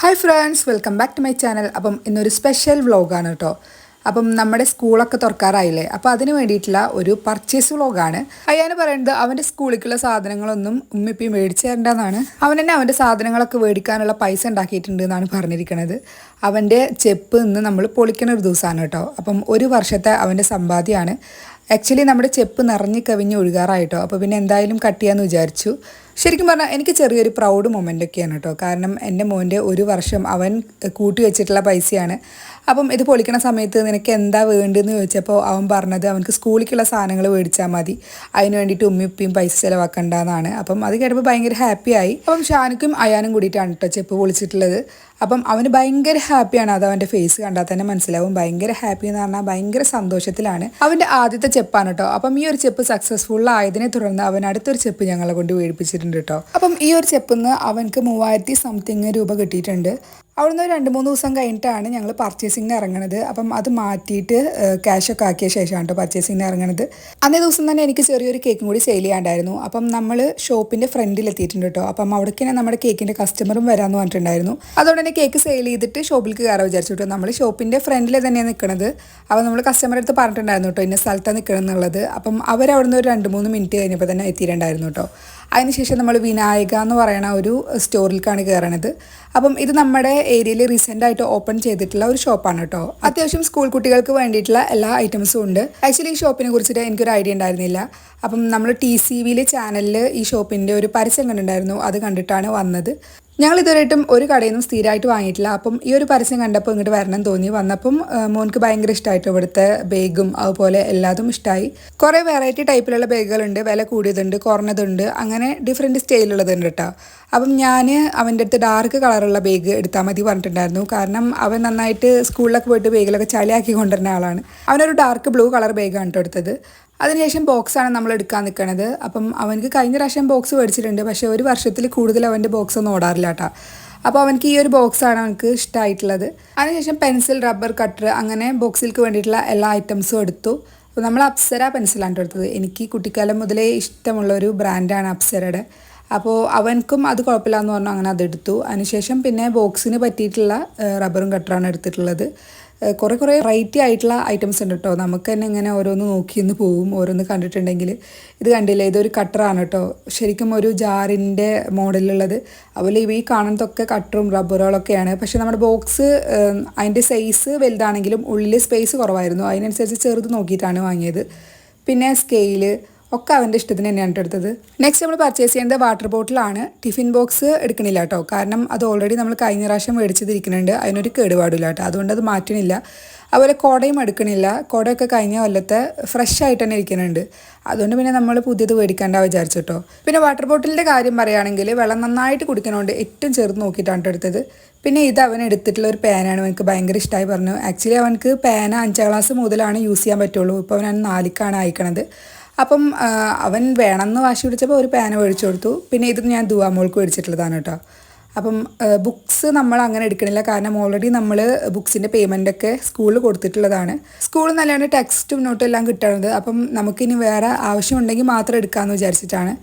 Hi friends welcome back to my channel അപ്പം ഇന്നൊരു special വ്ളോഗാണ് കേട്ടോ. അപ്പം നമ്മുടെ സ്കൂളൊക്കെ തുറക്കാറായില്ലേ? അപ്പോൾ അതിന് വേണ്ടിയിട്ടുള്ള ഒരു പർച്ചേസ് വ്ളോഗാണ് അയ്യാന് പറയുന്നത് അവന്റെ സ്കൂളിലേക്കുള്ള സാധനങ്ങളൊന്നും ഉമ്മിപ്പി മേടിച്ചു തരേണ്ടതെന്നാണ് അവൻ തന്നെ അവന്റെ സാധനങ്ങളൊക്കെ മേടിക്കാനുള്ള പൈസ ഉണ്ടാക്കിയിട്ടുണ്ട് എന്നാണ് പറഞ്ഞിരിക്കുന്നത് അവന്റെ ചെപ്പ് ഇന്ന് നമ്മൾ പൊളിക്കണ ഒരു ദിവസമാണ് കേട്ടോ. അപ്പം ഒരു വർഷത്തെ അവന്റെ സമ്പാദ്യമാണ്. ആക്ച്വലി നമ്മുടെ ചെപ്പ് നിറഞ്ഞു കവിഞ്ഞ് ഒഴുകാറായിട്ടോ. അപ്പോൾ പിന്നെ എന്തായാലും കട്ട് ചെയ്യാമെന്ന് വിചാരിച്ചു. ശരിക്കും പറഞ്ഞാൽ എനിക്ക് ചെറിയൊരു പ്രൗഡ് മൊമെന്റ് ഒക്കെയാണ് കേട്ടോ. കാരണം എന്റെ മോന്റെ ഒരു വർഷം അവൻ കൂട്ടി വെച്ചിട്ടുള്ള പൈസയാണ്. അപ്പം ഇത് പൊളിക്കണ സമയത്ത് നിനക്ക് എന്താ വേണ്ടതെന്ന് ചോദിച്ചപ്പോൾ അവൻ പറഞ്ഞത് അവനക്ക് സ്കൂളിലേക്കുള്ള സാധനങ്ങൾ മേടിച്ചാൽ മതി. അതിന് വേണ്ടിയിട്ട് ഉമ്മി ഉപ്പിയും പൈസ ചിലവാക്കണ്ടെന്നാണ്. അപ്പം അത് കേട്ടപ്പോൾ ഭയങ്കര ഹാപ്പിയായി അപ്പം ഷാനുക്കും അയാനും കൂടിയിട്ടാണ് കേട്ടോ ചെപ്പ് പൊളിച്ചിട്ടുള്ളത്. അപ്പം അവന് ഭയങ്കര ഹാപ്പിയാണ് അത് അവന്റെ ഫേസ് കണ്ടാൽ തന്നെ മനസ്സിലാവും. ഭയങ്കര ഹാപ്പി എന്ന് പറഞ്ഞാൽ ഭയങ്കര സന്തോഷത്തിലാണ്. അവന്റെ ആദ്യത്തെ ചെപ്പാണ് കേട്ടോ അപ്പം ഈ ഒരു ചെപ്പ് സക്സസ്ഫുൾ ആയതിനെ തുടർന്ന് അവൻ അടുത്തൊരു ചെപ്പ് ഞങ്ങളെ കൊണ്ട് മേടിപ്പിച്ചിട്ടുണ്ട് കേട്ടോ അപ്പം ഈ ഒരു ചെപ്പിന്ന് അവനക്ക് മൂവായിരത്തി സംതിങ് രൂപ കിട്ടിയിട്ടുണ്ട്. അവിടുന്ന് രണ്ട് മൂന്ന് ദിവസം കഴിഞ്ഞിട്ടാണ് ഞങ്ങൾ പർച്ചേസിങ്ങിന് ഇറങ്ങണത്. അപ്പം അത് മാറ്റിയിട്ട് ക്യാഷൊക്കെ ആക്കിയ ശേഷമാണ് കേട്ടോ പർച്ചേസിങ്ങിന് ഇറങ്ങണത്. അന്നേ ദിവസം തന്നെ എനിക്ക് ചെറിയൊരു കേക്കും കൂടി സെയിൽ ചെയ്യാണ്ടായിരുന്നു. അപ്പം നമ്മൾ ഷോപ്പിന്റെ ഫ്രണ്ടിൽ എത്തിയിട്ടുണ്ട് കേട്ടോ അപ്പം അവിടേക്ക് തന്നെ നമ്മുടെ കേക്കിന്റെ കസ്റ്റമറും വരാമെന്ന് പറഞ്ഞിട്ടുണ്ടായിരുന്നു. അതുകൊണ്ട് തന്നെ കേക്ക് സെയിൽ ചെയ്തിട്ട് ഷോപ്പിലേക്ക് കയറാൻ വിചാരിച്ചു കേട്ടോ നമ്മൾ ഷോപ്പിന്റെ ഫ്രണ്ടിൽ തന്നെയാണ് നിൽക്കുന്നത് അപ്പം നമ്മൾ കസ്റ്റമർ അടുത്ത് പറഞ്ഞിട്ടുണ്ടായിരുന്നു കേട്ടോ ഇന്ന സ്ഥലത്താണ് നിൽക്കണം എന്നുള്ളത്. അപ്പം അവരവിടുന്ന് ഒരു രണ്ട് മൂന്ന് മിനിറ്റ് കഴിഞ്ഞപ്പോൾ തന്നെ എത്തിയിട്ടുണ്ടായിരുന്നു കേട്ടോ അതിനുശേഷം നമ്മൾ വിനായക എന്ന് പറയുന്ന ഒരു സ്റ്റോറിലേക്കാണ് കയറണത്. അപ്പം ഇത് നമ്മുടെ ഏരിയയിൽ റീസെന്റ് ആയിട്ട് ഓപ്പൺ ചെയ്തിട്ടുള്ള ഒരു ഷോപ്പാണ് കേട്ടോ അത്യാവശ്യം സ്കൂൾ കുട്ടികൾക്ക് വേണ്ടിയിട്ടുള്ള എല്ലാ ഐറ്റംസും ഉണ്ട്. ആക്ച്വലി ഈ ഷോപ്പിനെ കുറിച്ചിട്ട് എനിക്കൊരു ഐഡിയ ഉണ്ടായിരുന്നില്ല. അപ്പം നമ്മൾ ടി സി വിയിലെ ചാനലിൽ ഈ ഷോപ്പിന്റെ ഒരു പരസ്യം കണ്ടിട്ടുണ്ടായിരുന്നു. അത് കണ്ടിട്ടാണ് വന്നത്. ഞങ്ങൾ ഇതുവരെയായിട്ടും ഒരു കടയിൽ നിന്നും സ്ഥിരമായിട്ട് വാങ്ങിയിട്ടില്ല. അപ്പം ഈ ഒരു പരസ്യം കണ്ടപ്പോൾ ഇങ്ങോട്ട് വരണം തോന്നി. വന്നപ്പം മോൻക്ക് ഭയങ്കര ഇഷ്ടമായിട്ട് ഇവിടുത്തെ ബേഗും അതുപോലെ എല്ലാതും ഇഷ്ടമായി കുറേ വെറൈറ്റി ടൈപ്പിലുള്ള ബേഗുകളുണ്ട്. വില കൂടിയതുണ്ട് കുറഞ്ഞതുണ്ട്. അങ്ങനെ ഡിഫറെന്റ് സ്റ്റൈലുള്ളതുണ്ട് കേട്ടോ അപ്പം ഞാൻ അവന്റെ അടുത്ത് ഡാർക്ക് കളറുള്ള ബേഗ് എടുത്താൽ മതി പറഞ്ഞിട്ടുണ്ടായിരുന്നു. കാരണം അവൻ നന്നായിട്ട് സ്കൂളിലൊക്കെ പോയിട്ട് ബേഗിലൊക്കെ ചളിയാക്കി കൊണ്ടുവരുന്ന ആളാണ്. അവനൊരു ഡാർക്ക് ബ്ലൂ കളർ ബേഗാണ് കേട്ടോ എടുത്തത്. അതിനുശേഷം ബോക്സാണ് നമ്മൾ എടുക്കാൻ നിൽക്കുന്നത് അപ്പം അവനക്ക് കഴിഞ്ഞ പ്രാവശ്യം ബോക്സ് മേടിച്ചിട്ടുണ്ട്. പക്ഷേ ഒരു വർഷത്തിൽ കൂടുതൽ അവന്റെ ബോക്സ് ഒന്നും ഓടാറില്ല കേട്ടോ. അപ്പോൾ അവനക്ക് ഈ ഒരു ബോക്സാണ് അവനക്ക് ഇഷ്ടമായിട്ടുള്ളത്. അതിനുശേഷം പെൻസിൽ റബ്ബർ കട്ടർ അങ്ങനെ ബോക്സിൽക്ക് വേണ്ടിയിട്ടുള്ള എല്ലാ ഐറ്റംസും എടുത്തു. അപ്പോൾ നമ്മൾ അപ്സര പെൻസിലാണ് എടുത്തത്. എനിക്ക് കുട്ടിക്കാലം മുതലേ ഇഷ്ടമുള്ള ഒരു ബ്രാൻഡാണ് അപ്സരയുടെ. അപ്പോൾ അവനക്കും അത് കുഴപ്പമില്ല എന്ന് പറഞ്ഞു അങ്ങനെ അതെടുത്തു അതിനുശേഷം പിന്നെ ബോക്സിന് പറ്റിയിട്ടുള്ള റബ്ബറും കട്ടറാണ് എടുത്തിട്ടുള്ളത്. കുറേ കുറെ വെറൈറ്റി ആയിട്ടുള്ള ഐറ്റംസ് ഉണ്ട് കേട്ടോ നമുക്ക് തന്നെ ഇങ്ങനെ ഓരോന്ന് നോക്കിയെന്ന് പോവും ഓരോന്ന് കണ്ടിട്ടുണ്ടെങ്കിൽ. ഇത് കണ്ടില്ലേ? ഇതൊരു കട്ടറാണ് കേട്ടോ ശരിക്കും ഒരു ജാറിന്റെ മോഡലുള്ളത് അതുപോലെ ഈ കാണുന്നതൊക്കെ കട്ടറും റബ്ബറുകളൊക്കെയാണ് പക്ഷെ നമ്മുടെ ബോക്സ് അതിന്റെ സൈസ് വലുതാണെങ്കിലും ഉള്ളിൽ സ്പേസ് കുറവായിരുന്നു. അതിനനുസരിച്ച് ചെറുത് നോക്കിയിട്ടാണ് വാങ്ങിയത്. പിന്നെ സ്കെയിൽ ഒക്കെ അവന്റെ ഇഷ്ടത്തിന് തന്നെയാണ് എടുത്തത്. നെക്സ്റ്റ് നമ്മൾ പർച്ചേസ് ചെയ്യേണ്ടത് വാട്ടർ ബോട്ടിലാണ് ടിഫിൻ ബോക്സ് എടുക്കണില്ല കേട്ടോ. കാരണം അത് ഓൾറെഡി നമ്മൾ കഴിഞ്ഞ പ്രാവശ്യം മേടിച്ചതിരിക്കുന്നുണ്ട് അതിനൊരു കേടുപാടില്ല കേട്ടോ. അതുകൊണ്ട് അത് മാറ്റണില്ല. അതുപോലെ കോടയും എടുക്കണില്ല. കുടയൊക്കെ കഴിഞ്ഞ കൊല്ലത്തെ ഫ്രഷ് ആയിട്ട് തന്നെ ഇരിക്കുന്നുണ്ട്. അതുകൊണ്ട് പിന്നെ നമ്മൾ പുതിയത് മേടിക്കേണ്ട വിചാരിച്ചു കേട്ടോ. പിന്നെ വാട്ടർ ബോട്ടിലിന്റെ കാര്യം പറയുകയാണെങ്കിൽ വെള്ളം നന്നായിട്ട് കുടിക്കണോണ്ട് ഏറ്റവും ചെറുത് നോക്കിയിട്ടാണ് എടുത്തത്. പിന്നെ ഇത് അവൻ എടുത്തിട്ടുള്ള ഒരു പേനാണ് അവനക്ക് ഭയങ്കര ഇഷ്ടമായി പറഞ്ഞു. ആക്ച്വലി അവനക്ക് പേന അഞ്ചാം ക്ലാസ് മുതലാണ് യൂസ് ചെയ്യാൻ പറ്റുള്ളൂ. ഇപ്പോൾ അവനാണ് നാലിക്കാണ് അയക്കണത്. അപ്പം അവൻ വേണമെന്ന് വാശി പിടിച്ചപ്പോൾ ഒരു പേന മേടിച്ചു കൊടുത്തു. പിന്നെ ഇത് ഞാൻ ദുവാമോൾക്ക് മേടിച്ചിട്ടുള്ളതാണ് കേട്ടോ. അപ്പം ബുക്സ് നമ്മൾ അങ്ങനെ എടുക്കണില്ല. കാരണം ഓൾറെഡി നമ്മൾ ബുക്സിന്റെ പേയ്മെന്റ് ഒക്കെ സ്കൂളിൽ കൊടുത്തിട്ടുള്ളതാണ്. സ്കൂളിൽ നല്ലതാണ് ടെക്സ്റ്റും നോട്ടും എല്ലാം കിട്ടണത്. അപ്പം നമുക്കിനി വേറെ ആവശ്യമുണ്ടെങ്കിൽ മാത്രം എടുക്കാമെന്ന് വിചാരിച്ചിട്ടാണ്.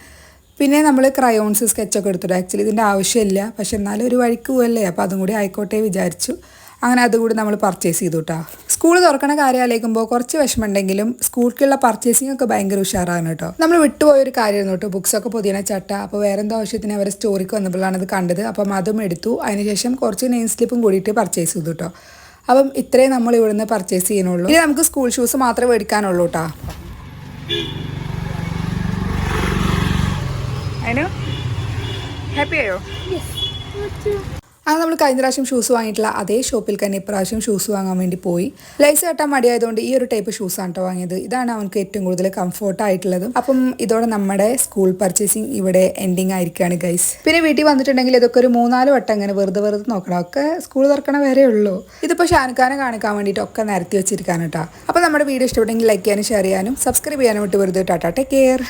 പിന്നെ നമ്മൾ ക്രയോൺസ് സ്കെച്ചൊക്കെ എടുത്തിട്ട്. ആക്ച്വലി ഇതിന്റെ ആവശ്യമില്ല. പക്ഷെ എന്നാലും ഒരു വഴിക്ക് പോവല്ലേ? അപ്പോൾ അതും കൂടി ആയിക്കോട്ടെ വിചാരിച്ചു. അങ്ങനെ അതുകൂടി നമ്മൾ പർച്ചേസ് ചെയ്തു കേട്ടോ. സ്കൂൾ തുറക്കണ കാര്യം ആലോചിക്കുമ്പോൾ കുറച്ച് വിഷമമുണ്ടെങ്കിലും സ്കൂൾക്കുള്ള പർച്ചേസിംഗ് ഒക്കെ ഭയങ്കര ഉഷാറാണ് കേട്ടോ. നമ്മൾ വിട്ടുപോയ ഒരു കാര്യമായിരുന്നു കേട്ടോ. ബുക്സ് ഒക്കെ പുതിയ ചട്ട. അപ്പോൾ വേറെ എന്തോ ആവശ്യത്തിന് അവരെ സ്റ്റോറിക്ക് വന്നപ്പോഴാണ് അത് കണ്ടത്. അപ്പം അതും എടുത്തു. അതിനുശേഷം കുറച്ച് നെയിം സ്ലിപ്പും കൂടിയിട്ട് പർച്ചേസ് ചെയ്തു കേട്ടോ. അപ്പം ഇത്രയും നമ്മൾ ഇവിടുന്ന് പർച്ചേസ് ചെയ്യുന്നുള്ളൂ. ഇനി നമുക്ക് സ്കൂൾ ഷൂസ് മാത്രമേ മേടിക്കാനുള്ളൂ കേട്ടോ. അതിന് ഹാപ്പി ആയോ? അത് നമ്മൾ കഴിഞ്ഞ പ്രാവശ്യം ഷൂസ് വാങ്ങിയിട്ടുള്ള അതേ ഷോപ്പിൽ തന്നെ ഇപ്രാവശ്യം ഷൂസ് വാങ്ങാൻ വേണ്ടി പോയി. ലൈസ് കെട്ടാൻ മടിയായതുകൊണ്ട് ഈ ഒരു ടൈപ്പ് ഷൂസ് ആണ് കേട്ടോ വാങ്ങിയത്. ഇതാണ് അവനക്ക് ഏറ്റവും കൂടുതൽ കംഫോർട്ട് ആയിട്ടുള്ളതും. അപ്പം ഇതോടെ നമ്മുടെ സ്കൂൾ പർച്ചേസിങ് ഇവിടെ എൻഡിങ് ആയിരിക്കുകയാണ് ഗൈസ് പിന്നെ വീട്ടിൽ വന്നിട്ടുണ്ടെങ്കിൽ ഇതൊക്കെ ഒരു മൂന്നാൽ വട്ടം അങ്ങനെ വെറുതെ വെറുതെ നോക്കണം. ഒക്കെ സ്കൂൾ തുറക്കണ വരെ ഉള്ളൂ. ഇതിപ്പോൾ ഷാൻഖാനെ കാണിക്കാൻ വേണ്ടിയിട്ട് ഒക്കെ നിരത്തി വെച്ചിരിക്കാണ് അപ്പോൾ നമ്മുടെ വീഡിയോ ഇഷ്ടപ്പെട്ടെങ്കിൽ ലൈക്ക് ചെയ്യാനും ഷെയർ ചെയ്യാനും സബ്സ്ക്രൈബ് ചെയ്യാനും വിട്ട് വെറുതെ ടാറ്റാ ടേക്ക് കെയർ